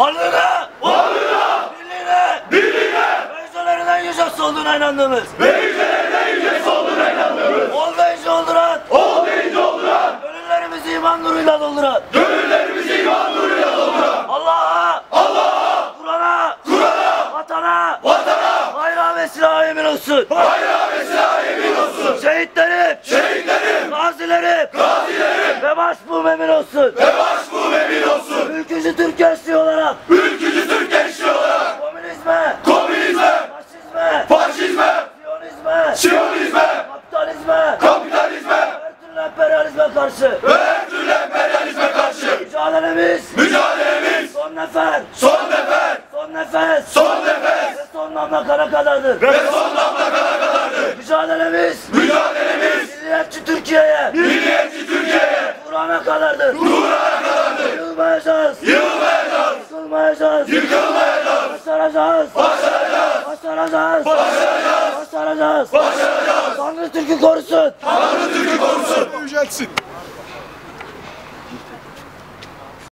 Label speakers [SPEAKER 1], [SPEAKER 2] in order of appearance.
[SPEAKER 1] Varlığına,
[SPEAKER 2] varlığına,
[SPEAKER 1] birliğine,
[SPEAKER 2] birliğine!
[SPEAKER 1] Ve yücelerinden yücesi olduğuna inandığımız,
[SPEAKER 2] ve yücelerinden yücesi olduğuna inandığımız,
[SPEAKER 1] olmayınca olduran,
[SPEAKER 2] ol deyince olduran,
[SPEAKER 1] gönüllerimizi iman nuruyla dolduran,
[SPEAKER 2] gönüllerimizi iman nuruyla dolduran,
[SPEAKER 1] Allah'a,
[SPEAKER 2] Allah'a,
[SPEAKER 1] Kur'an'a,
[SPEAKER 2] Kur'an'a,
[SPEAKER 1] vatana,
[SPEAKER 2] vatana,
[SPEAKER 1] bayrağı ve silaha emin olsun.
[SPEAKER 2] bayrağı ve silaha emin olsun.
[SPEAKER 1] Şehitlerim,
[SPEAKER 2] Şehitlerim,
[SPEAKER 1] gazilerim
[SPEAKER 2] gazilerim
[SPEAKER 1] ve başbuğum emin olsun.
[SPEAKER 2] ve başbuğum emin olsun.
[SPEAKER 1] Ülkücü Türk gençliği olarak.
[SPEAKER 2] Ülkücü Türk gençliği olarak.
[SPEAKER 1] Komünizme,
[SPEAKER 2] komünizme,
[SPEAKER 1] faşizme,
[SPEAKER 2] faşizme,
[SPEAKER 1] siyonizme,
[SPEAKER 2] siyonizme,
[SPEAKER 1] kapitalizme,
[SPEAKER 2] kapitalizme.
[SPEAKER 1] Her türlü emperyalizme karşı.
[SPEAKER 2] Ve her türlü emperyalizme karşı.
[SPEAKER 1] Mücadelemiz.
[SPEAKER 2] Mücadelemiz.
[SPEAKER 1] Son nefer,
[SPEAKER 2] son nefer,
[SPEAKER 1] son nefes.
[SPEAKER 2] Son nefes.
[SPEAKER 1] Ve son damla kana kadardır.
[SPEAKER 2] ve son damla kadar kadardır.
[SPEAKER 1] Mücadelemiz.
[SPEAKER 2] Mücadelemiz.
[SPEAKER 1] Milliyetçi Türkiye'ye,
[SPEAKER 2] milliyetçi Türkiye'ye.
[SPEAKER 1] Kur'an'a kadardır.
[SPEAKER 2] Kur'an'a.
[SPEAKER 1] Yılmayacağız.
[SPEAKER 2] Yılmayacağız.
[SPEAKER 1] Yıkılmayacağız.
[SPEAKER 2] Yıkılmayacağız.
[SPEAKER 1] Başaracağız.
[SPEAKER 2] Başaracağız.
[SPEAKER 1] Başaracağız.
[SPEAKER 2] Başaracağız.
[SPEAKER 1] Başaracağız.
[SPEAKER 2] Başaracağız.
[SPEAKER 1] Tanrı Türk'ü korusun.
[SPEAKER 2] Tanrı Türk'ü korusun.
[SPEAKER 3] Yücelsin.